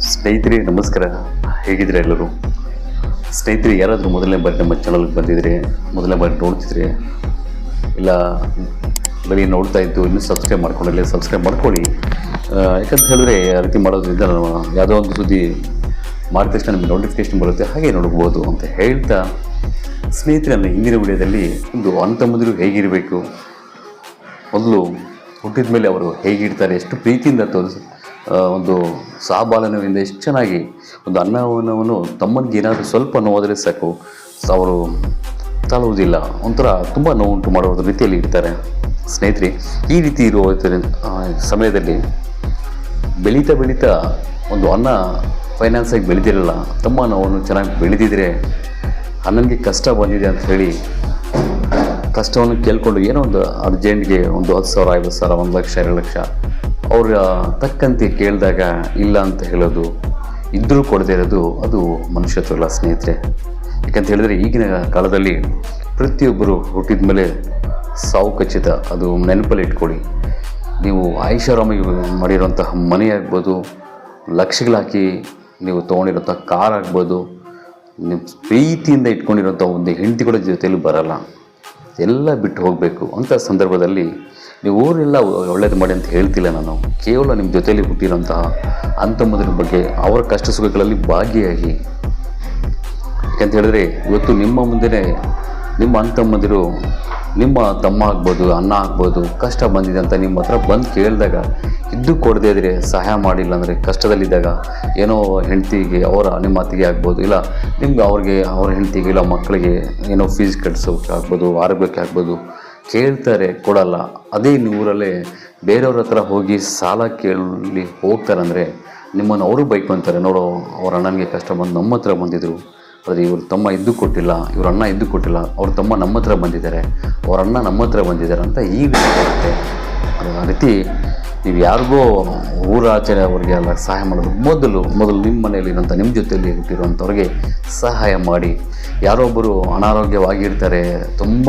ಸ್ನೇಹಿತರೆ ನಮಸ್ಕಾರ. ಹೇಗಿದ್ರೆ ಎಲ್ಲರೂ? ಸ್ನೇಹಿತರೆ, ಯಾರಾದರೂ ಮೊದಲನೇ ಬಾರಿ ನಮ್ಮ ಚಾನಲ್ಗೆ ಬಂದಿದ್ರೆ, ಮೊದಲನೇ ಬಾರಿ ನೋಡ್ತಿದ್ರೆ, ಇಲ್ಲ, ಬರೀ ನೋಡ್ತಾ ಇದ್ದು ಇನ್ನೂ ಸಬ್ಸ್ಕ್ರೈಬ್ ಮಾಡ್ಕೊಂಡಿಲ್ಲ ಸಬ್ಸ್ಕ್ರೈಬ್ ಮಾಡ್ಕೊಳ್ಳಿ. ಯಾಕಂತ ಹೇಳಿದ್ರೆ, ಆ ರೀತಿ ಮಾಡೋದ್ರಿಂದ ನಾವು ಯಾವುದೋ ಒಂದು ಸುದ್ದಿ ಮಾಡಿದ ತಕ್ಷಣ ನಿಮಗೆ ನೋಟಿಫಿಕೇಶನ್ ಬರುತ್ತೆ, ಹಾಗೆ ನೋಡ್ಬೋದು ಅಂತ ಹೇಳ್ತಾ ಸ್ನೇಹಿತರೆ ನನ್ನ ಹಿಂದಿನ ವಿಡಿಯೋದಲ್ಲಿ ಒಂದು ಅಂತಮ್ಮಂದಿರು ಹೇಗಿರಬೇಕು, ಮೊದಲು ಹುಟ್ಟಿದ ಮೇಲೆ ಅವರು ಹೇಗಿರ್ತಾರೆ, ಎಷ್ಟು ಪ್ರೀತಿಯಿಂದ ತೋರಿಸಿ ಒಂದು ಸಹಬಾಲನವಿಂದ ಎಷ್ಟು ಚೆನ್ನಾಗಿ ಒಂದು ಅನ್ನವನ್ನು ತಮ್ಮನಿಗೆ ಏನಾದರೂ ಸ್ವಲ್ಪ ನೋವಾದರೆ ಸಾಕು. ಅವರು ತಾಳುವುದಿಲ್ಲ ಒಂಥರ ತುಂಬ ನೋವುಂಟು ಮಾಡುವ ರೀತಿಯಲ್ಲಿ ಇರ್ತಾರೆ ಸ್ನೇಹಿತರೆ. ಈ ರೀತಿ ಇರುವ ಸಮಯದಲ್ಲಿ ಬೆಳೀತಾ ಬೆಳೀತಾ ಒಂದು ಅನ್ನ ಫೈನಾನ್ಸಾಗಿ ಬೆಳೆದಿರಲ್ಲ, ತಮ್ಮ ನೋವನ್ನು ಚೆನ್ನಾಗಿ ಬೆಳೆದಿದ್ರೆ ಅಣ್ಣನಿಗೆ ಕಷ್ಟ ಬಂದಿದೆ ಅಂತ ಹೇಳಿ ಕಷ್ಟವನ್ನು ಕೇಳ್ಕೊಂಡು ಏನೋ ಒಂದು ಅರ್ಜೆಂಟ್ಗೆ ಒಂದು ಹತ್ತು ಸಾವಿರ, ಐವತ್ತು ಸಾವಿರ, ಒಂದು ಲಕ್ಷ, ಎರಡು ಲಕ್ಷ ಅವ್ರ ತಕ್ಕಂತೆ ಕೇಳಿದಾಗ ಇಲ್ಲ ಅಂತ ಹೇಳೋದು ಇದ್ದರೂ ಕೊಡದೇ ಇರೋದು, ಅದು ಮನುಷ್ಯತ್ವ ಅಲ್ಲ ಸ್ನೇಹಿತರೆ. ಯಾಕಂತ ಹೇಳಿದ್ರೆ ಈಗಿನ ಕಾಲದಲ್ಲಿ ಪ್ರತಿಯೊಬ್ಬರು ಹುಟ್ಟಿದ ಮೇಲೆ ಸಾವು ಖಚಿತ, ಅದು ನೆನಪಲ್ಲಿ ಇಟ್ಕೊಳ್ಳಿ. ನೀವು ಐಷಾರಾಮಿಗೆ ಮಾಡಿರೋಂತಹ ಮನೆ ಆಗ್ಬೋದು, ಲಕ್ಷಗಳಾಕಿ ನೀವು ತೊಗೊಂಡಿರೋಂಥ ಕಾರ್ ಆಗ್ಬೋದು ನಿಮ್ಮ ಪ್ರೀತಿಯಿಂದ ಇಟ್ಕೊಂಡಿರೋಂಥ ಒಂದು ಹೆಂಡತಿಗಳ ಜೊತೆಯಲ್ಲಿ ಬರಲ್ಲ. ಎಲ್ಲ ಬಿಟ್ಟು ಹೋಗಬೇಕು. ಅಂಥ ಸಂದರ್ಭದಲ್ಲಿ ನೀವು ಊರೆಲ್ಲ ಒಳ್ಳೇದು ಮಾಡಿ ಅಂತ ಹೇಳ್ತಿಲ್ಲ ನಾನು. ಕೇವಲ ನಿಮ್ಮ ಜೊತೆಯಲ್ಲಿ ಹುಟ್ಟಿರೋಂತಹ ಅಂತಮ್ಮದ್ರ ಬಗ್ಗೆ, ಅವರ ಕಷ್ಟ ಸುಖಗಳಲ್ಲಿ ಭಾಗಿಯಾಗಿ. ಯಾಕಂತ ಹೇಳಿದ್ರೆ, ಇವತ್ತು ನಿಮ್ಮ ಮುಂದೆನೇ ನಿಮ್ಮ ಅಂತಮ್ಮಂದಿರು, ನಿಮ್ಮ ತಮ್ಮ ಆಗ್ಬೋದು, ಅಣ್ಣ ಆಗ್ಬೋದು, ಕಷ್ಟ ಬಂದಿದೆ ಅಂತ ನಿಮ್ಮ ಹತ್ರ ಬಂದು ಕೇಳಿದಾಗ, ಇದ್ದು ಕೊಡದೇ ಇದ್ರೆ ಸಹಾಯ ಮಾಡಿಲ್ಲ ಅಂದರೆ ಕಷ್ಟದಲ್ಲಿದ್ದಾಗ, ಏನೋ ಹೆಂಡತಿಗೆ, ಅವರ ನಿಮ್ಮ ಅತ್ತಿಗೆ ಆಗ್ಬೋದು, ಇಲ್ಲ ನಿಮ್ಗೆ ಅವ್ರಿಗೆ, ಅವ್ರ ಹೆಂಡತಿಗೆ, ಇಲ್ಲ ಮಕ್ಕಳಿಗೆ ಏನೋ ಫೀಸ್ ಕಟ್ಸೋಕೆ ಆಗ್ಬೋದು, ಆರೋಗ್ಯಕ್ಕೆ ಆಗ್ಬೋದು ಕೇಳ್ತಾರೆ, ಕೊಡಲ್ಲ. ಅದೇ ಊರಲ್ಲೇ ಬೇರೆಯವ್ರ ಹತ್ರ ಹೋಗಿ ಸಾಲ ಕೇಳಿ ಹೋಗ್ತಾರಂದರೆ ನಿಮ್ಮನ್ನು ಅವರು ಬೈಕೊಂತಾರೆ. ನೋಡೋ, ಅವ್ರ ಅಣ್ಣನಿಗೆ ಕಷ್ಟ ಬಂದು ನಮ್ಮ ಹತ್ರ ಬಂದಿದ್ದರು ಆದರೆ ಇವರು ತಮ್ಮ ಇದ್ದು ಕೊಟ್ಟಿಲ್ಲ, ಇವ್ರ ಅಣ್ಣ ಇದ್ದು ಕೊಟ್ಟಿಲ್ಲ, ಅವ್ರ ತಮ್ಮ ನಮ್ಮ ಹತ್ರ ಬಂದಿದ್ದಾರೆ. ಅವ್ರ ಅಣ್ಣ ನಮ್ಮ ಹತ್ರ ಬಂದಿದ್ದಾರೆ ಅಂತ ಈ ರೀತಿ ಆ ರೀತಿ ನೀವು ಯಾರಿಗೋ ಊರ ಅವರಿಗೆ ಅವ್ರಿಗೆ ಎಲ್ಲ ಸಹಾಯ ಮಾಡೋದು ಮೊದಲು ಮೊದಲು ನಿಮ್ಮ ಮನೆಯಲ್ಲಿರೋಂಥ ನಿಮ್ಮ ಜೊತೆಯಲ್ಲಿ ಇಟ್ಟಿರುವಂಥವ್ರಿಗೆ ಸಹಾಯ ಮಾಡಿ. ಯಾರೊಬ್ಬರು ಅನಾರೋಗ್ಯವಾಗಿರ್ತಾರೆ, ತುಂಬ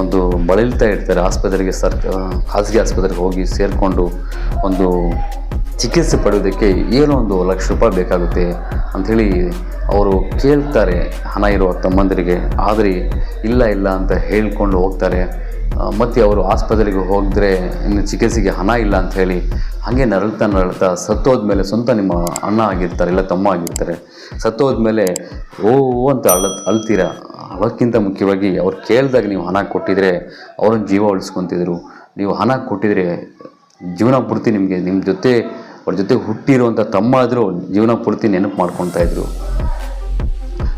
ಒಂದು ಬಳಲ್ತಾ ಇರ್ತಾರೆ. ಆಸ್ಪತ್ರೆಗೆ ಸರ್ ಖಾಸಗಿ ಆಸ್ಪತ್ರೆಗೆ ಹೋಗಿ ಸೇರಿಕೊಂಡು ಒಂದು ಚಿಕಿತ್ಸೆ ಪಡೆಯೋದಕ್ಕೆ ಏನೋ ಒಂದು ಲಕ್ಷ ರೂಪಾಯಿ ಬೇಕಾಗುತ್ತೆ ಅಂಥೇಳಿ ಅವರು ಕೇಳ್ತಾರೆ ಹಣ ಇರುವ ತಮ್ಮಂದಿರಿಗೆ. ಆದರೆ ಇಲ್ಲ ಇಲ್ಲ ಅಂತ ಹೇಳ್ಕೊಂಡು ಹೋಗ್ತಾರೆ. ಮತ್ತು ಅವರು ಆಸ್ಪತ್ರೆಗೆ ಹೋಗಿದ್ರೆ ಇನ್ನು ಚಿಕಿತ್ಸೆಗೆ ಹಣ ಇಲ್ಲ ಅಂತ ಹೇಳಿ ಹಾಗೆ ನರಳ್ತಾ ನರಳ್ತಾ ಸತ್ತೋದ್ಮೇಲೆ ಸ್ವಂತ ನಿಮ್ಮ ಅಣ್ಣ ಆಗಿರ್ತಾರೆ, ಇಲ್ಲ ತಮ್ಮ ಆಗಿರ್ತಾರೆ. ಸತ್ತೋದ್ಮೇಲೆ ಮೇಲೆ, ಓ ಅಂತ ಅಳ ಅಳ್ತೀರಾ? ಅಳಕ್ಕಿಂತ ಮುಖ್ಯವಾಗಿ ಅವ್ರು ಕೇಳಿದಾಗ ನೀವು ಹಣ ಕೊಟ್ಟಿದ್ರೆ ಅವ್ರನ್ನ ಜೀವ ಉಳಿಸ್ಕೊತಿದ್ರು. ನೀವು ಹಣ ಕೊಟ್ಟಿದ್ರೆ ಜೀವನ ಪೂರ್ತಿ ನಿಮಗೆ ನಿಮ್ಮ ಜೊತೆ ಅವ್ರ ಜೊತೆ ಹುಟ್ಟಿರುವಂಥ ತಮ್ಮ ಆದರೂ ಜೀವನ ಪೂರ್ತಿ ನೆನಪು ಮಾಡ್ಕೊತಾ ಇದ್ರು.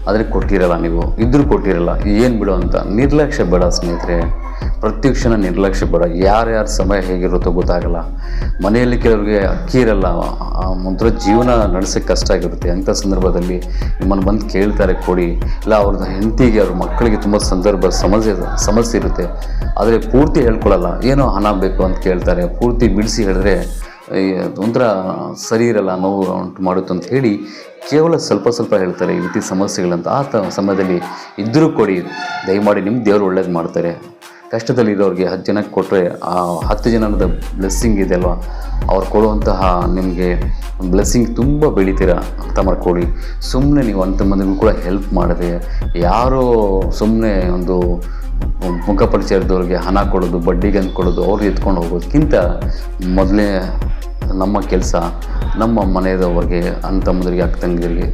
ಆದರೆ ಕೊಟ್ಟಿರಲ್ಲ ನೀವು. ಇದ್ರೂ ಕೊಟ್ಟಿರಲ್ಲ. ಏನು ಬಿಡು ಅಂತ. ನಿರ್ಲಕ್ಷ್ಯ ಬೇಡ ಸ್ನೇಹಿತರೆ. ಪ್ರತಿ ಕ್ಷಣ ನಿರ್ಲಕ್ಷ್ಯ ಬೇಡ. ಯಾರ್ಯಾರ ಸಮಯ ಹೇಗಿರುತ್ತೋ ಗೊತ್ತಾಗಲ್ಲ. ಮನೆಯಲ್ಲಿ ಕೆಲವರಿಗೆ ಅಕ್ಕಿ ಇರಲ್ಲ ಒಂಥರ ಜೀವನ ನಡೆಸೋಕ್ಕೆ ಕಷ್ಟ ಆಗಿರುತ್ತೆ. ಅಂಥ ಸಂದರ್ಭದಲ್ಲಿ ನಿಮ್ಮನ್ನು ಬಂದು ಕೇಳ್ತಾರೆ, ಕೊಡಿ. ಇಲ್ಲ, ಅವ್ರದ್ದು ಹೆಂಡತಿಗೆ, ಅವ್ರ ಮಕ್ಕಳಿಗೆ ತುಂಬ ಸಂದರ್ಭ ಸಮಸ್ಯೆ ಸಮಸ್ಯೆ ಇರುತ್ತೆ. ಆದರೆ ಪೂರ್ತಿ ಹೇಳ್ಕೊಳ್ಳಲ್ಲ ಏನೋ ಹಣ ಬೇಕು ಅಂತ ಕೇಳ್ತಾರೆ. ಪೂರ್ತಿ ಬಿಡಿಸಿ ಹೇಳಿದ್ರೆ ಒಂಥರ ಸರಿ ಇರಲ್ಲ, ನೋವು ಉಂಟು ಮಾಡುತ್ತೆ ಅಂತ ಹೇಳಿ ಕೇವಲ ಸ್ವಲ್ಪ ಸ್ವಲ್ಪ ಹೇಳ್ತಾರೆ. ಈ ರೀತಿ ಸಮಸ್ಯೆಗಳಂತ ಆ ಸಮಯದಲ್ಲಿ ಇದ್ದರೂ ಕೊಡಿ. ದಯಮಾಡಿ ನಿಮ್ಮ ದೇವರು ಒಳ್ಳೇದು ಮಾಡ್ತಾರೆ. ಕಷ್ಟದಲ್ಲಿರೋರಿಗೆ ಹತ್ತು ಜನಕ್ಕೆ ಕೊಟ್ಟರೆ ಆ ಹತ್ತು ಜನದ ಬ್ಲೆಸ್ಸಿಂಗ್ ಇದೆ ಅಲ್ವಾ? ಅವ್ರು ಕೊಡುವಂತಹ ನಿಮಗೆ ಬ್ಲೆಸ್ಸಿಂಗ್ ತುಂಬ ಬೆಳಿತೀರ ಅರ್ಥ ಮಾಡ್ಕೊಳ್ಳಿ. ಸುಮ್ಮನೆ ನೀವು ಅಂತ ಮಂದಿಗೂ ಕೂಡ ಹೆಲ್ಪ್ ಮಾಡಿದೆ, ಯಾರೋ ಸುಮ್ಮನೆ ಒಂದು ಮುಖ ಪರಿಚಯ ಇದ್ದವ್ರಿಗೆ ಹಣ ಕೊಡೋದು, ಬಡ್ಡಿಗೆ ಅಂತ ಕೊಡೋದು ಅವ್ರು ಎತ್ಕೊಂಡು ಹೋಗೋದಕ್ಕಿಂತ ಮೊದಲೇ ನಮ್ಮ ಕೆಲಸ, ನಮ್ಮ ಮನೆಯದವ್ರಿಗೆ ಅಣ್ಣ ತಮ್ಮದರಿಗೆ, ಅಕ್ಕ ತಂಗಿರಿಗೆ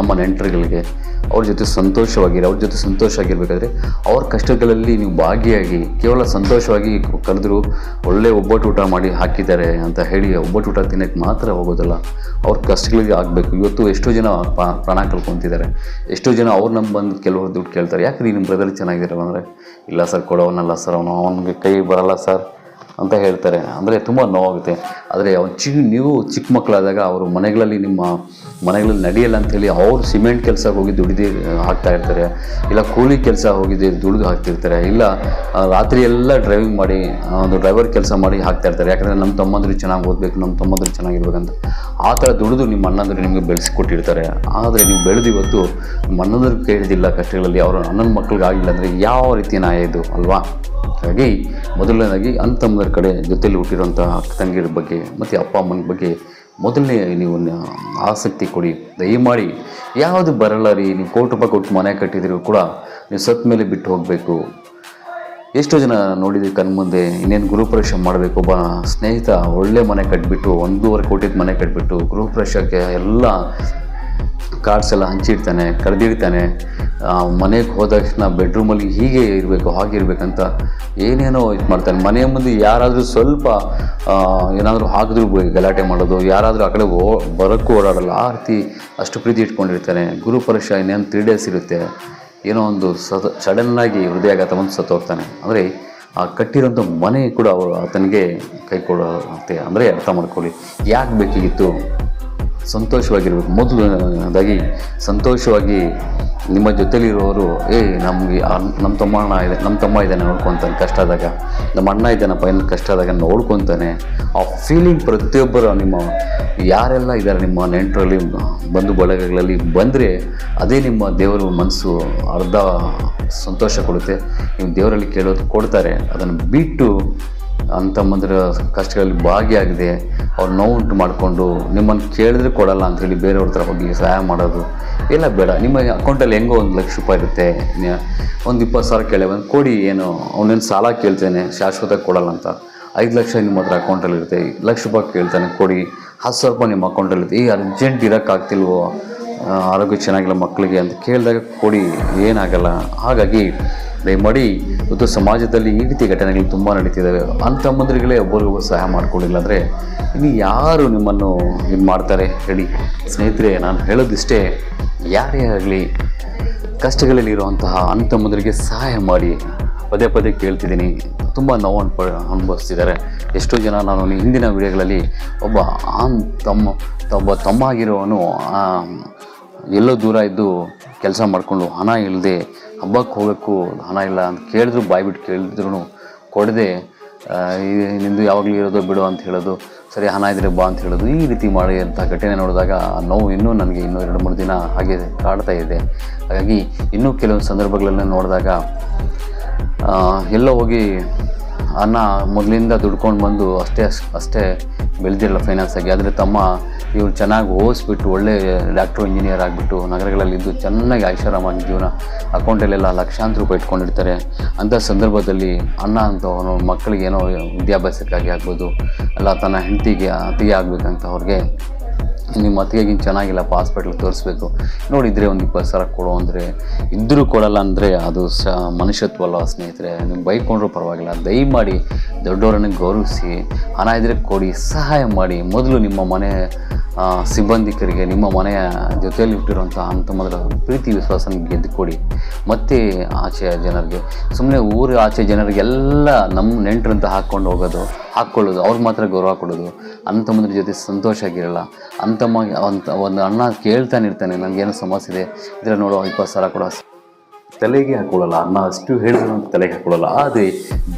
ನಮ್ಮ ನೆಂಟರುಗಳಿಗೆ ಅವ್ರ ಜೊತೆ ಸಂತೋಷವಾಗಿರಿ, ಅವ್ರ ಜೊತೆ ಸಂತೋಷ ಆಗಿರಬೇಕಾದ್ರೆ ಅವ್ರ ಕಷ್ಟಗಳಲ್ಲಿ ನೀವು ಭಾಗಿಯಾಗಿ, ಕೇವಲ ಸಂತೋಷವಾಗಿ ಕರೆದ್ರು ಒಳ್ಳೆ ಒಬ್ಬಟ್ಟು ಊಟ ಮಾಡಿ ಹಾಕಿದ್ದಾರೆ ಅಂತ ಹೇಳಿ ಒಬ್ಬಟ್ಟು ಊಟ ತಿನ್ನೋಕ್ಕೆ ಮಾತ್ರ ಹೋಗೋದಲ್ಲ. ಅವ್ರ ಕಷ್ಟಗಳಿಗೆ ಆಗಬೇಕು. ಇವತ್ತು ಎಷ್ಟೋ ಜನ ಪ್ರಾಣ ಕಳ್ಕೊತಿದ್ದಾರೆ. ಎಷ್ಟೋ ಜನ ಅವ್ರು ನಮ್ಮ ಬಂದು ಕೆಲವರು ದುಡ್ಡು ಕೇಳ್ತಾರೆ. ಯಾಕೆ ನಿಮ್ಮ ಬ್ರದರ್ ಚೆನ್ನಾಗಿದ್ದಾರೆ ಅಂದರೆ ಇಲ್ಲ ಸರ್ ಕೊಡೋನಲ್ಲ ಸರ್ ಅವನು. ಅವನಿಗೆ ಕೈ ಬರಲ್ಲ ಸರ್ ಅಂತ ಹೇಳ್ತಾರೆ. ಅಂದರೆ ತುಂಬ ನೋವಾಗುತ್ತೆ. ಆದರೆ ಅವ್ನು ಚಿ ನೀವು ಚಿಕ್ಕ ಮಕ್ಕಳಾದಾಗ ಅವರು ಮನೆಗಳಲ್ಲಿ ನಿಮ್ಮ ಮನೆಗಳಲ್ಲಿ ನಡೆಯಲ್ಲ ಅಂಥೇಳಿ ಅವ್ರು ಸಿಮೆಂಟ್ ಕೆಲಸ ಹೋಗಿ ದುಡಿದು, ಹಾಕ್ತಾ ಇರ್ತಾರೆ. ಇಲ್ಲ ಕೂಲಿ ಕೆಲಸ ಹೋಗಿದ್ದು ದುಡಿದು ಹಾಕ್ತಿರ್ತಾರೆ. ಇಲ್ಲ ರಾತ್ರಿ ಎಲ್ಲ ಡ್ರೈವಿಂಗ್ ಮಾಡಿ ಒಂದು ಡ್ರೈವರ್ ಕೆಲಸ ಮಾಡಿ ಹಾಕ್ತಾ ಇರ್ತಾರೆ. ಯಾಕಂದರೆ ನಮ್ಮ ತಮ್ಮಂದ್ರು ಚೆನ್ನಾಗಿ ಓದಬೇಕು, ನಮ್ಮ ತಮ್ಮಂದ್ರು ಚೆನ್ನಾಗಿರ್ಬೇಕಂತ. ಆ ಥರ ದುಡಿದು ನಿಮ್ಮ ಅಣ್ಣಂದರು ನಿಮಗೆ ಬೆಳೆಸಿಕೊಟ್ಟಿರ್ತಾರೆ. ಆದರೆ ನೀವು ಬೆಳೆದು ಇವತ್ತು ನಿಮ್ಮ ಅಣ್ಣಂದ್ರು ಕೇಳಿದಿಲ್ಲ ಕಷ್ಟಗಳಲ್ಲಿ, ಅವರು ಅಣ್ಣನ ಮಕ್ಳಿಗೆ ಆಗಿಲ್ಲ ಅಂದರೆ ಯಾವ ರೀತಿ ನಾಯ ಇದು, ಅಲ್ವಾ? ಹಾಗಾಗಿ ಮೊದಲನೇದಾಗಿ ಅಣ್ಣ ಕಡೆ ಜೊತೆಯಲ್ಲಿ ಹುಟ್ಟಿರೋಂಥ ಅಕ್ಕ ತಂಗಿರ ಬಗ್ಗೆ ಮತ್ತು ಅಪ್ಪ ಅಮ್ಮನ ಬಗ್ಗೆ ಮೊದಲನೇ ನೀವು ಆಸಕ್ತಿ ಕೊಡಿ. ದಯಮಾಡಿ ಯಾವುದು ಬರಲ್ಲ ರೀ, ನೀವು ಕೋಟಿ ರೂಪಾಯಿ ಕೊಟ್ಟು ಮನೆ ಕಟ್ಟಿದ್ರು ಕೂಡ ನೀವು ಸತ್ತ ಮೇಲೆ ಬಿಟ್ಟು ಹೋಗಬೇಕು. ಎಷ್ಟೋ ಜನ ನೋಡಿದ್ವಿ ಕಣ್ಮುಂದೆ ಇನ್ನೇನು ಗೃಹಪ್ರವೇಶ ಮಾಡಬೇಕು, ಒಬ್ಬ ಸ್ನೇಹಿತ ಒಳ್ಳೆ ಮನೆ ಕಟ್ಟಿಬಿಟ್ಟು ಒಂದೂವರೆ ಕೋಟಿದ ಮನೆ ಕಟ್ಟಿಬಿಟ್ಟು ಗೃಹಪ್ರವೇಶಕ್ಕೆ ಎಲ್ಲ ಕಾರ್ಡ್ಸ್ ಎಲ್ಲ ಹಂಚಿರ್ತಾನೆ ಕರೆದಿರ್ತಾನೆ ಮನೆಗೆ ಹೋದ ತಕ್ಷಣ ಬೆಡ್ರೂಮಲ್ಲಿ ಹೀಗೆ ಇರಬೇಕು, ಹಾಗೆ ಇರಬೇಕಂತ ಏನೇನೋ ಇದು ಮಾಡ್ತಾನೆ. ಮನೆಯ ಮುಂದೆ ಯಾರಾದರೂ ಸ್ವಲ್ಪ ಏನಾದರೂ ಹಾಕಿದ್ರು ಗಲಾಟೆ ಮಾಡೋದು, ಯಾರಾದರೂ ಆ ಕಡೆ ಓ, ಬರೋಕ್ಕೂ ಓಡಾಡಲ್ಲ, ಆ ರೀತಿ ಅಷ್ಟು ಪ್ರೀತಿ ಇಟ್ಕೊಂಡಿರ್ತಾನೆ. ಗುರುಪರಶ ಇನ್ನೇನು ತ್ರೀ ಡೇಸ್ ಇರುತ್ತೆ. ಏನೋ ಒಂದು ಸತ ಸಡನ್ನಾಗಿ ಹೃದಯಾಘಾತ ಬಂದು ಸತ್ತೋಗ್ತಾನೆ. ಅಂದರೆ ಆ ಕಟ್ಟಿರೋಂಥ ಮನೆ ಕೂಡ ಅವರು ಆತನಿಗೆ ಕೈ ಕೊಡುತ್ತೆ ಅಂದರೆ ಅರ್ಥ ಮಾಡ್ಕೊಳ್ಳಿ. ಯಾಕೆ ಬೇಕಿತ್ತು ಸಂತೋಷವಾಗಿರ್ಬೇಕು. ಮೊದಲನೇದಾಗಿ ಸಂತೋಷವಾಗಿ ನಿಮ್ಮ ಜೊತೆಲಿರೋರು ಏ, ನಮಗೆ ನಮ್ಮ ತಮ್ಮ ಅಣ್ಣ ಇದೆ ನಮ್ಮ ತಮ್ಮ ಇದ್ದಾನೆ ನೋಡ್ಕೊತಾನೆ ಕಷ್ಟ ಆದಾಗ ನಮ್ಮ ಅಣ್ಣ ಇದ್ದಾನಪ್ಪ ಏನು ಕಷ್ಟ ಆದಾಗ ನೋಡ್ಕೊತಾನೆ. ಆ ಫೀಲಿಂಗ್ ಪ್ರತಿಯೊಬ್ಬರು ನಿಮ್ಮ, ಯಾರೆಲ್ಲ ಇದ್ದಾರೆ ನಿಮ್ಮ ನೆಂಟರಲ್ಲಿ, ಬಂಧು ಬಳಗಗಳಲ್ಲಿ ಬಂದರೆ ಅದೇ ನಿಮ್ಮ ದೇವರು ಮನಸ್ಸು ಅರ್ಧ ಸಂತೋಷ ಕೊಡುತ್ತೆ. ನೀವು ದೇವರಲ್ಲಿ ಕೇಳೋದು ಕೊಡ್ತಾರೆ. ಅದನ್ನು ಬಿಟ್ಟು ಅಂತ ಮಂದಿರ ಕಷ್ಟಗಳಲ್ಲಿ ಭಾಗಿಯಾಗಿದೆ. ಅವ್ರು ನೋವುಂಟು ಮಾಡಿಕೊಂಡು ನಿಮ್ಮನ್ನು ಕೇಳಿದ್ರೆ ಕೊಡಲ್ಲ ಹೇಳಿ ಬೇರೆಯವ್ರ ಥರ ಹೋಗಿ ಸಹಾಯ ಮಾಡೋದು. ಎಲ್ಲ ಬೇಡ, ನಿಮ್ಮ ಅಕೌಂಟಲ್ಲಿ ಹೆಂಗೋ ಒಂದು ಲಕ್ಷ ರೂಪಾಯಿ ಇರುತ್ತೆ. ಒಂದು ಇಪ್ಪತ್ತು ಸಾವಿರ ಕೇಳಿ ಒಂದು ಕೊಡಿ, ಏನು ಅವನೇನು ಸಾಲ ಕೇಳ್ತೇನೆ, ಶಾಶ್ವತ ಕೊಡಲ್ಲ ಅಂತ. ಐದು ಲಕ್ಷ ನಿಮ್ಮ ಹತ್ರ ಅಕೌಂಟಲ್ಲಿರುತ್ತೆ ಲಕ್ಷ ರೂಪಾಯಿ ಕೇಳ್ತಾನೆ, ಕೊಡಿ. ಹತ್ತು ಸಾವಿರ ರೂಪಾಯಿ ನಿಮ್ಮ ಅಕೌಂಟಲ್ಲಿ ಈ ಅರ್ಜೆಂಟ್ ಇರೋಕ್ಕಾಗ್ತಿಲ್ವೋ? ಆರೋಗ್ಯ ಚೆನ್ನಾಗಿಲ್ಲ ಮಕ್ಕಳಿಗೆ ಅಂತ ಕೇಳಿದಾಗ ಕೊಡಿ, ಏನಾಗಲ್ಲ. ಹಾಗಾಗಿ ದಯಮಾಡಿ ಇವತ್ತು ಸಮಾಜದಲ್ಲಿ ಈ ರೀತಿ ಘಟನೆಗಳು ತುಂಬ ನಡೀತಿದ್ದಾವೆ. ಅಂತಮ್ಮಂದ್ರಿಗಳೇ ಒಬ್ಬರಿಗೊಬ್ಬರು ಸಹಾಯ ಮಾಡಿಕೊಳ್ಳಿಲ್ಲ ಅಂದರೆ ಇನ್ನು ಯಾರು ನಿಮ್ಮನ್ನು ಇದು ಮಾಡ್ತಾರೆ ಹೇಳಿ? ಸ್ನೇಹಿತರೆ, ನಾನು ಹೇಳೋದಿಷ್ಟೇ, ಯಾರೇ ಆಗಲಿ ಕಷ್ಟಗಳಲ್ಲಿರುವಂತಹ ಅಂತಮ್ಮಂದರಿಗೆ ಸಹಾಯ ಮಾಡಿ. ಪದೇ ಪದೇ ಕೇಳ್ತಿದ್ದೀನಿ. ತುಂಬ ನೋವು ಅನ್ಪ, ಅನುಭವಿಸ್ತಿದ್ದಾರೆ. ಎಷ್ಟೋ ಜನ ನಾನು ಹಿಂದಿನ ವಿಡಿಯೋಗಳಲ್ಲಿ ಒಬ್ಬ ಆನ್ ತಮ್ಮ, ಒಬ್ಬ ತಮ್ಮ ಆಗಿರೋನು ಎಲ್ಲೋ ದೂರ ಇದ್ದು ಕೆಲಸ ಮಾಡಿಕೊಂಡು ಹಣ ಇಲ್ಲದೆ ಹಬ್ಬಕ್ಕೆ ಹೋಗೋಕ್ಕೂ ಹಣ ಇಲ್ಲ ಅಂತ ಕೇಳಿದ್ರು, ಬಾಯಿ ಬಿಟ್ಟು ಕೇಳಿದ್ರು ಕೊಡದೆ ನಿಂದು ಯಾವಾಗಲೂ ಇರೋದು ಬಿಡು ಅಂತ ಹೇಳೋದು, ಸರಿ ಹಣ ಇದ್ರೆ ಬಾ ಅಂತ ಹೇಳೋದು, ಈ ರೀತಿ ಮಾಡಿ ಅಂತ ಘಟನೆ ನೋಡಿದಾಗ ನೋವು ಇನ್ನೂ ನನಗೆ ಇನ್ನೂ ಎರಡು ಮೂರು ದಿನ ಹಾಗೆ ಕಾಡ್ತಾ ಇದೆ. ಹಾಗಾಗಿ ಇನ್ನೂ ಕೆಲವೊಂದು ಸಂದರ್ಭಗಳನ್ನು ನೋಡಿದಾಗ ಎಲ್ಲೋ ಹೋಗಿ ಅನ್ನ ಮೊದಲಿಂದ ದುಡ್ಕೊಂಡು ಬಂದು ಅಷ್ಟೇ ಅಷ್ಟೇ ಬೆಳೆದಿರಲ್ಲ ಫೈನಾನ್ಸ್ ಆಗಿ. ಆದರೆ ತಮ್ಮ ಇವ್ರು ಚೆನ್ನಾಗಿ ಓದಿಸ್ಬಿಟ್ಟು ಒಳ್ಳೆ ಡಾಕ್ಟ್ರು ಇಂಜಿನಿಯರ್ ಆಗಿಬಿಟ್ಟು ನಗರಗಳಲ್ಲಿದ್ದು ಚೆನ್ನಾಗಿ ಐಷಾರಾಮಾಗಿ ಜೀವನ. ಅಕೌಂಟಲ್ಲೆಲ್ಲ ಲಕ್ಷಾಂತರ ರೂಪಾಯಿ ಇಟ್ಕೊಂಡಿರ್ತಾರೆ. ಅಂಥ ಸಂದರ್ಭದಲ್ಲಿ ಅಣ್ಣ ಅಂತ ಅವನು ಮಕ್ಕಳಿಗೆ ಏನೋ ವಿದ್ಯಾಭ್ಯಾಸಕ್ಕಾಗಿ ಆಗ್ಬೋದು, ಅಲ್ಲ ತನ್ನ ಹೆಂಡತಿಗೆ, ಅತಿಗೆ ಆಗಬೇಕಂತ ಅವ್ರಿಗೆ ನಿಮ್ಮ ಅತ್ತಿಗೆಗಿಂತ ಚೆನ್ನಾಗಿಲ್ಲಪ್ಪ ಹಾಸ್ಪಿಟ್ಲಿಗೆ ತೋರಿಸ್ಬೇಕು. ನೋಡಿದರೆ ಒಂದು ಇಪ್ಪತ್ತು ಸಾವಿರ ಕೊಡು ಅಂದರೆ ಇದ್ದರೂ ಕೊಡಲ್ಲ ಅಂದರೆ ಅದು ಸ, ಮನುಷ್ಯತ್ವ ಅಲ್ಲ ಸ್ನೇಹಿತರೆ? ನೀವು ಬೈಕೊಂಡ್ರೂ ಪರವಾಗಿಲ್ಲ. ದಯಮಾಡಿ ದೊಡ್ಡವರನ್ನು ಗೌರವಿಸಿ, ಹಣ ಇದ್ದರೆ ಕೊಡಿ, ಸಹಾಯ ಮಾಡಿ. ಮೊದಲು ನಿಮ್ಮ ಮನೆ ಸಿಬ್ಬಂದಿಕರಿಗೆ ನಿಮ್ಮ ಮನೆಯ ಜೊತೆಯಲ್ಲಿ ಹುಟ್ಟಿರುವಂಥ ಅಂತಮದ್ರ ಪ್ರೀತಿ ವಿಶ್ವಾಸನ ಗೆದ್ದು ಕೊಡಿ ಮತ್ತೆ ಆಚೆಯ ಜನರಿಗೆ ಸುಮ್ಮನೆ ಊರ ಆಚೆ ಜನರಿಗೆಲ್ಲ ನಮ್ಮ ನೆಂಟರಂತ ಹಾಕ್ಕೊಂಡು ಹೋಗೋದು, ಹಾಕ್ಕೊಳ್ಳೋದು ಅವ್ರಿಗೆ ಮಾತ್ರ ಗೌರವ ಕೊಡೋದು. ಅಂತಮ್ಮದ್ರ ಜೊತೆ ಸಂತೋಷ ಆಗಿರಲ್ಲ. ಅಂತಮ್ಮ ಅಂತ ಒಂದು ಅಣ್ಣ ಕೇಳ್ತಾನೆ ಇರ್ತಾನೆ, ನನಗೇನೋ ಸಮಸ್ಯೆ ಇದೆ, ಇದ್ರೆ ನೋಡೋ, ಇಪ್ಪತ್ತು ಸಾವಿರ ಕೊಡೋ. ತಲೆಗೆ ಹಾಕೊಳ್ಳಲ್ಲ ಅಣ್ಣ ಅಷ್ಟು ಹೇಳಿದ್ರು ತಲೆಗೆ ಹಾಕೊಳ್ಳಲ್ಲ, ಆದರೆ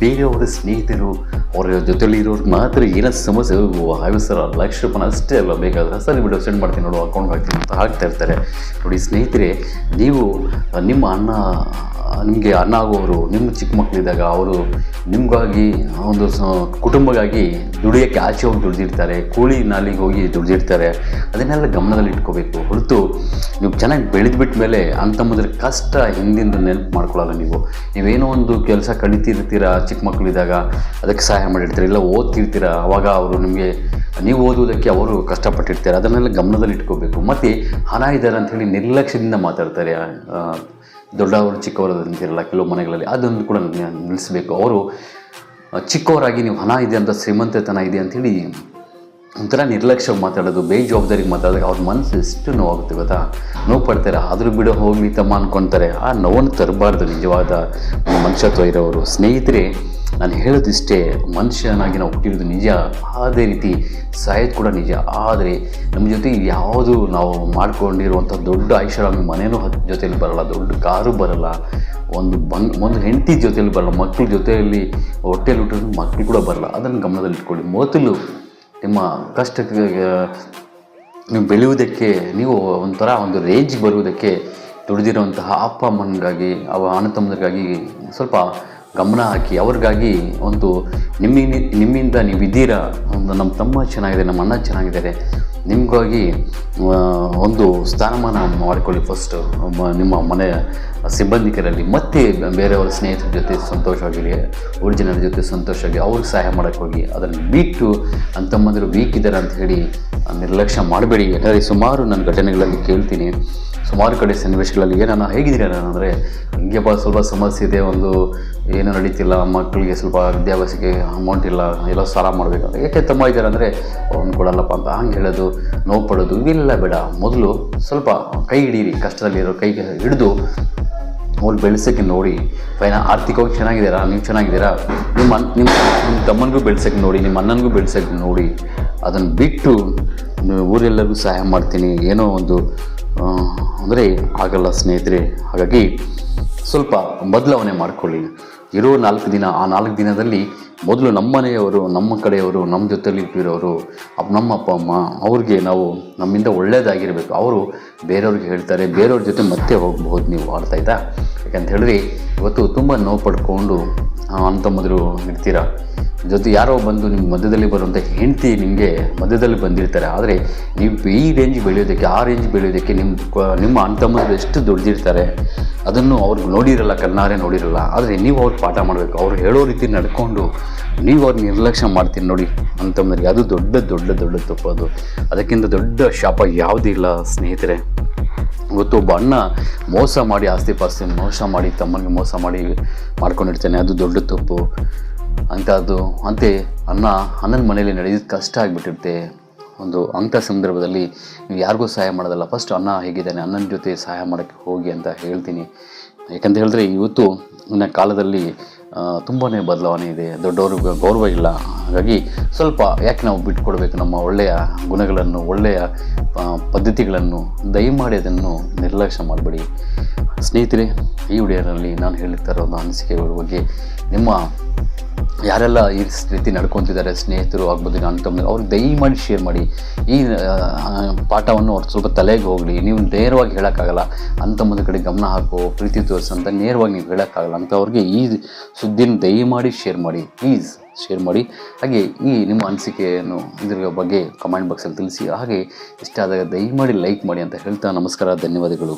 ಬೇರೆಯವರ ಸ್ನೇಹಿತರು ಅವರ ಜೊತೆಯಲ್ಲಿ ಇರೋರ್ಗೆ ಮಾತ್ರ ಏನೋ ಸಮಸ್ಯೆ. ಹಾಯ್ ಸರ್ ಲಕ್ಷ ರೂಪಾಯಿ ಅಷ್ಟೇ ಅಲ್ಲ, ಬೇಕಾದ್ರೆ ಸರ್ ವಿಡಿಯೋ ಸೆಂಡ್ ಮಾಡ್ತೀನಿ ನೋಡು ಅಕೌಂಟ್ ಹಾಕ್ತೀನಿ ಅಂತ ಹಾಕ್ತಾ ಇರ್ತಾರೆ. ನೋಡಿ ಸ್ನೇಹಿತರೆ, ನೀವು ನಿಮ್ಮ ಅಣ್ಣ, ನಿಮಗೆ ಅಣ್ಣ ಆಗೋರು ನಿಮ್ಮ ಚಿಕ್ಕ ಮಕ್ಕಳಿದ್ದಾಗ ಅವರು ನಿಮಗಾಗಿ ಒಂದು ಸ ಕುಟುಂಬಗಾಗಿ ದುಡಿಯೋಕ್ಕೆ ಆಚೆ ಹೋಗಿ ದುಡಿದಿರ್ತಾರೆ, ಕೂಲಿ ನಾಲಿಗೆ ಹೋಗಿ ದುಡ್ದಿರ್ತಾರೆ, ಅದನ್ನೆಲ್ಲ ಗಮನದಲ್ಲಿ ಇಟ್ಕೋಬೇಕು. ಹೊರತು ನೀವು ಚೆನ್ನಾಗಿ ಬೆಳೆದ್ಬಿಟ್ಟ ಮೇಲೆ ಅಂತಮ್ಮದ್ರ ಕಷ್ಟ ಹಿಂದಿಂದ ನೆನಪು ಮಾಡ್ಕೊಳ್ಳಲ್ಲ ನೀವು. ನೀವೇನೋ ಒಂದು ಕೆಲಸ ಕಲಿತಿರ್ತೀರ ಚಿಕ್ಕ ಮಕ್ಕಳಿದ್ದಾಗ ಅದಕ್ಕೆ ಸಹಾಯ ಮಾಡಿರ್ತೀರ? ಇಲ್ಲ ಓದ್ತಿರ್ತೀರ? ಅವಾಗ ಅವರು ನಿಮಗೆ ನೀವು ಓದುವುದಕ್ಕೆ ಅವರು ಕಷ್ಟಪಟ್ಟಿರ್ತಾರೆ? ಅದನ್ನೆಲ್ಲ ಗಮನದಲ್ಲಿ ಇಟ್ಕೋಬೇಕು. ಮತ್ತು ಹಣ ಇದ್ದಾರೆ ಅಂಥೇಳಿ ನಿರ್ಲಕ್ಷ್ಯದಿಂದ ಮಾತಾಡ್ತಾರೆ. ದೊಡ್ಡವರು, ಚಿಕ್ಕವರು ಅಂತಿರಲ್ಲ, ಕೆಲವು ಮನೆಗಳಲ್ಲಿ ಅದನ್ನು ಕೂಡ ನಿಲ್ಲಿಸಬೇಕು. ಅವರು ಚಿಕ್ಕವರಾಗಿ ನೀವು ಹಣ ಇದೆ ಅಂತ, ಶ್ರೀಮಂತತನ ಇದೆ ಅಂಥೇಳಿ ಒಂಥರ ನಿರ್ಲಕ್ಷ್ಯವಾಗಿ ಮಾತಾಡೋದು, ಬೇಜವಾಬ್ದಾರಿಗೆ ಮಾತಾಡಿದಾಗ ಅವ್ರ ಮನಸ್ಸು ಎಷ್ಟು ನೋವಾಗುತ್ತೆ ಗೊತ್ತಾ? ನೋವು ಪಡ್ತಾರೆ. ಆದರೂ ಬಿಡೋ, ಹೋಗ್ಲಿ ತಮ್ಮ ಅನ್ಕೊತಾರೆ. ಆ ನೋವನ್ನು ತರಬಾರ್ದು ನಿಜವಾದ ಮನುಷ್ಯತ್ವ ಇರೋರು. ಸ್ನೇಹಿತರೆ ನಾನು ಹೇಳೋದಿಷ್ಟೇ, ಮನುಷ್ಯನಾಗಿ ನಾವು ಹುಟ್ಟಿರೋದು ನಿಜ, ಅದೇ ರೀತಿ ಸಾಯೋದು ಕೂಡ ನಿಜ. ಆದರೆ ನಮ್ಮ ಜೊತೆ ಯಾವುದು ನಾವು ಮಾಡ್ಕೊಂಡಿರುವಂಥ ದೊಡ್ಡ ಐಷಾರಾಮಿ ಮನೇನೂ ಜೊತೆಯಲ್ಲಿ ಬರಲ್ಲ, ದೊಡ್ಡ ಕಾರು ಬರಲ್ಲ, ಒಂದು ಬಂಗ್, ಒಂದು ಹೆಂಡತಿ ಜೊತೆಯಲ್ಲಿ ಬರಲ್ಲ ಮಕ್ಕಳ ಜೊತೆಯಲ್ಲಿ ಹೊಟ್ಟೆಯಲ್ಲಿ ಹುಟ್ಟಿದ್ರು ಮಕ್ಕಳು ಕೂಡ ಬರಲ್ಲ. ಅದನ್ನು ಗಮನದಲ್ಲಿ ಇಟ್ಕೊಳ್ಳಿ. ಮೊದಲು ನಿಮ್ಮ ಕಷ್ಟಕ್ಕೆ, ನೀವು ಬೆಳೆಯುವುದಕ್ಕೆ, ನೀವು ಒಂಥರ ಒಂದು ರೇಂಜ್ ಬರುವುದಕ್ಕೆ ದುಡಿದಿರುವಂತಹ ಅಪ್ಪ ಅಮ್ಮನಿಗಾಗಿ, ಅವ ಅಣ್ಣ ತಮ್ಮನಿಗಾಗಿ ಸ್ವಲ್ಪ ಗಮನ ಹಾಕಿ, ಅವ್ರಿಗಾಗಿ ಒಂದು ನಿಮ್ಮಿಂದ ನಿಮ್ಮಿಂದ ನೀವು ಇದ್ದೀರಾ ಒಂದು ನಮ್ಮ ತಮ್ಮ ಚೆನ್ನಾಗಿದೆ, ನಮ್ಮ ಅಣ್ಣ ಚೆನ್ನಾಗಿದ್ದಾರೆ. ನಿಮಗಾಗಿ ಒಂದು ಸ್ಥಾನಮಾನ ಮಾಡಿಕೊಳ್ಳಿ ಫಸ್ಟು ನಿಮ್ಮ ಮನೆಯ ಸಿಬ್ಬಂದಿಕರಲ್ಲಿ ಮತ್ತೆ ಬೇರೆಯವರ ಸ್ನೇಹಿತರ ಜೊತೆ ಸಂತೋಷವಾಗಿರಲಿ ಊರ ಜನರ ಜೊತೆ ಸಂತೋಷವಾಗಿ ಅವ್ರಿಗೆ ಸಹಾಯ ಮಾಡೋಕ್ಕೆ ಹೋಗಿ, ಅದನ್ನು ಬಿಟ್ಟು ಅಂತಮ್ಮಂದಿರು ವೀಕ್ ಇದ್ದಾರೆ ಅಂತ ಹೇಳಿ ನಿರ್ಲಕ್ಷ್ಯ ಮಾಡಬೇಡಿ. ಯಾಕಂದರೆ ಸುಮಾರು ನನ್ನ ಘಟನೆಗಳಲ್ಲಿ ಕೇಳ್ತೀನಿ. ಸುಮಾರು ಕಡೆ ಸನ್ನಿವೇಶಗಳಲ್ಲಿ ಏನನ್ನ ನಾನು ಅಂದರೆ ಹಿಂಗೆ ಸ್ವಲ್ಪ ಸಮಸ್ಯೆ ಇದೆ, ಒಂದು ಏನೂ ನಡೀತಿಲ್ಲ, ಮಕ್ಕಳಿಗೆ ಸ್ವಲ್ಪ ವಿದ್ಯಾಭ್ಯಾಸಕ್ಕೆ ಅಮೌಂಟ್ ಇಲ್ಲ, ಎಲ್ಲ ಸಾಲ ಮಾಡಬೇಕು ಯಾಕೆ ತಮ್ಮ ಇದ್ದಾರೆ ಅಂದರೆ ಅವ್ನು ಕೊಡಲ್ಲಪ್ಪ ಅಂತ ಹಂಗೆ ಹೇಳೋದು, ನೋವು ಪಡೋದು, ಇವೆಲ್ಲ ಬೇಡ. ಮೊದಲು ಸ್ವಲ್ಪ ಕೈ ಹಿಡೀರಿ ಕಷ್ಟದಲ್ಲಿರೋ ಕೈಗೆ ಹಿಡಿದು, ಅವ್ರು ಬೆಳೆಸೋಕ್ಕೆ ನೋಡಿ. ಫೈನ ಆರ್ಥಿಕವಾಗಿ ಚೆನ್ನಾಗಿದ್ದೀರಾ? ನೀವು ಚೆನ್ನಾಗಿದ್ದೀರಾ? ನಿಮ್ಮ ನಿಮ್ಮ ನಿಮ್ಮ ತಮ್ಮನಿಗೂ ಬೆಳೆಸೋಕ್ಕೆ ನೋಡಿ, ನಿಮ್ಮ ಅಣ್ಣನಿಗೂ ಬೆಳೆಸೋಕ್ಕೆ ನೋಡಿ. ಅದನ್ನು ಬಿಟ್ಟು ಊರೆಲ್ಲರಿಗೂ ಸಹಾಯ ಮಾಡ್ತೀನಿ. ಏನೋ ಒಂದು ಅಂದರೆ ಆಗಲ್ಲ ಸ್ನೇಹಿತರೆ. ಹಾಗಾಗಿ ಸ್ವಲ್ಪ ಬದಲಾವಣೆ ಮಾಡ್ಕೊಳ್ಳಿ. ಇರೋ ನಾಲ್ಕು ದಿನ, ಆ ನಾಲ್ಕು ದಿನದಲ್ಲಿ ಮೊದಲು ನಮ್ಮ ಮನೆಯವರು ನಮ್ಮ ಕಡೆಯವರು, ನಮ್ಮ ಜೊತೆಲಿ ಇಟ್ಟಿರೋರು ಅಪ್ಪ ನಮ್ಮ ಅಪ್ಪ, ಅಮ್ಮ, ಅವ್ರಿಗೆ ನಾವು ನಮ್ಮಿಂದ ಒಳ್ಳೆಯದಾಗಿರಬೇಕು ಅವರು ಬೇರೆಯವ್ರಿಗೆ ಹೇಳ್ತಾರೆ, ಬೇರೆಯವ್ರ ಜೊತೆ ಮತ್ತೆ ಹೋಗ್ಬೋದು ನೀವು ಆಯ್ತಾ ಯಾಕಂತ ಹೇಳಿದ್ರೆ, ಇವತ್ತು ತುಂಬ ನೋವು ಪಡ್ಕೊಂಡು ಅಂತಮ್ಮದರು ಇರ್ತೀರ ಜೊತೆ ಯಾರೋ ಬಂದು ನಿಮ್ಮ ಮಧ್ಯದಲ್ಲಿ ಬರುವಂಥ ಹೆಂಡತಿ ನಿಮಗೆ ಮಧ್ಯದಲ್ಲಿ ಬಂದಿರ್ತಾರೆ. ಆದರೆ ನೀವು ಈ ರೇಂಜ್ ಬೆಳೆಯೋದಕ್ಕೆ, ಆ ರೇಂಜ್ ಬೆಳೆಯೋದಕ್ಕೆ ನಿಮ್ಮ ನಿಮ್ಮ ಅಂತಮ್ಮದ್ರು ಎಷ್ಟು ದುಡ್ದಿರ್ತಾರೆ, ಅದನ್ನು ಅವ್ರಿಗೆ ನೋಡಿರಲ್ಲ, ಕಣ್ಣಾರೆ ನೋಡಿರಲ್ಲ. ಆದರೆ ನೀವು ಅವ್ರಿಗೆ ಪಾಠ ಮಾಡಬೇಕು. ಅವ್ರು ಹೇಳೋ ರೀತಿ ನಡ್ಕೊಂಡು ನೀವು ಅವ್ರು ನಿರ್ಲಕ್ಷ್ಯ ಮಾಡ್ತೀನಿ ನೋಡಿ ಅಂತಂದ್ರೆ ಅದು ದೊಡ್ಡ ದೊಡ್ಡ ದೊಡ್ಡ ತಪ್ಪು ಅದು. ಅದಕ್ಕಿಂತ ದೊಡ್ಡ ಶಾಪ ಯಾವುದೂ ಇಲ್ಲ ಸ್ನೇಹಿತರೆ. ಒಬ್ಬ ಅಣ್ಣ ಮೋಸ ಮಾಡಿ ಆಸ್ತಿ ಪಾಸ್ತಿ ಮೋಸ ಮಾಡಿ, ತಮ್ಮನಿಗೆ ಮೋಸ ಮಾಡಿ ಮಾಡ್ಕೊಂಡಿರ್ತಾನೆ, ಅದು ದೊಡ್ಡ ತಪ್ಪು. ಅದು ಅಂತೆ ಅಣ್ಣ ಅಣ್ಣನ ಮನೆಯಲ್ಲಿ ನಡೆಯೋದು ಕಷ್ಟ ಆಗಿಬಿಟ್ಟಿರುತ್ತೆ. ಒಂದು ಅಂಥ ಸಂದರ್ಭದಲ್ಲಿ ನೀವು ಯಾರಿಗೂ ಸಹಾಯ ಮಾಡೋದಲ್ಲ. ಫಸ್ಟ್ ಅಣ್ಣ ಹೇಗಿದ್ದಾನೆ? ಅಣ್ಣನ ಜೊತೆ ಸಹಾಯ ಮಾಡೋಕ್ಕೆ ಹೋಗಿ ಅಂತ ಹೇಳ್ತೀನಿ. ಯಾಕಂತ ಹೇಳಿದ್ರೆ ಇವತ್ತು ಇನ್ನ ಕಾಲದಲ್ಲಿ ತುಂಬಾ ಬದಲಾವಣೆ ಇದೆ. ದೊಡ್ಡವ್ರಿಗೆ ಗೌರವ ಇಲ್ಲ. ಹಾಗಾಗಿ ಸ್ವಲ್ಪ ಯಾಕೆ ನಾವು ಬಿಟ್ಕೊಡ್ಬೇಕು? ನಮ್ಮ ಒಳ್ಳೆಯ ಗುಣಗಳನ್ನು, ಒಳ್ಳೆಯ ಪದ್ಧತಿಗಳನ್ನು ದಯಮಾಡಿ ಅದನ್ನು ನಿರ್ಲಕ್ಷ್ಯ ಮಾಡಬೇಡಿ. ಸ್ನೇಹಿತರೆ, ಈ ವಿಡಿಯೋನಲ್ಲಿ ನಾನು ಹೇಳ್ತಾ ಇರೋದು ಅನಿಸಿಕೆಗಳ ಬಗ್ಗೆ ನಿಮ್ಮ ಯಾರೆಲ್ಲ ಈ ರೀತಿ ನಡ್ಕೊತಿದ್ದಾರೆ, ಸ್ನೇಹಿತರು ಆಗ್ಬೋದು, ನಾನು ತಮ್ಮ ಅವ್ರಿಗೆ ದಯಮಾಡಿ ಶೇರ್ ಮಾಡಿ. ಈ ಪಾಠವನ್ನು ಅವ್ರು ಸ್ವಲ್ಪ ತಲೆಗೆ ಹೋಗಲಿ. ನೀವು ನೇರವಾಗಿ ಹೇಳೋಕ್ಕಾಗಲ್ಲ. ಅಂಥಮ್ಮದ ಕಡೆ ಗಮನ ಹಾಕೋ, ಪ್ರೀತಿ ತೋರಿಸು ಅಂತ ನೇರವಾಗಿ ನೀವು ಹೇಳೋಕ್ಕಾಗಲ್ಲ ಅಂಥವ್ರಿಗೆ ಈ ಸುದ್ದಿನ ದಯಮಾಡಿ ಶೇರ್ ಮಾಡಿ ಪ್ಲೀಸ್ ಶೇರ್ ಮಾಡಿ. ಹಾಗೆ ಈ ನಿಮ್ಮ ಅನಿಸಿಕೆಯನ್ನು ಇದ್ರ ಬಗ್ಗೆ ಕಮೆಂಟ್ ಬಾಕ್ಸಲ್ಲಿ ತಿಳಿಸಿ, ಹಾಗೆ ಇಷ್ಟ ಆದಾಗ ದಯಮಾಡಿ ಲೈಕ್ ಮಾಡಿ ಅಂತ ಹೇಳ್ತಾ ನಮಸ್ಕಾರ, ಧನ್ಯವಾದಗಳು.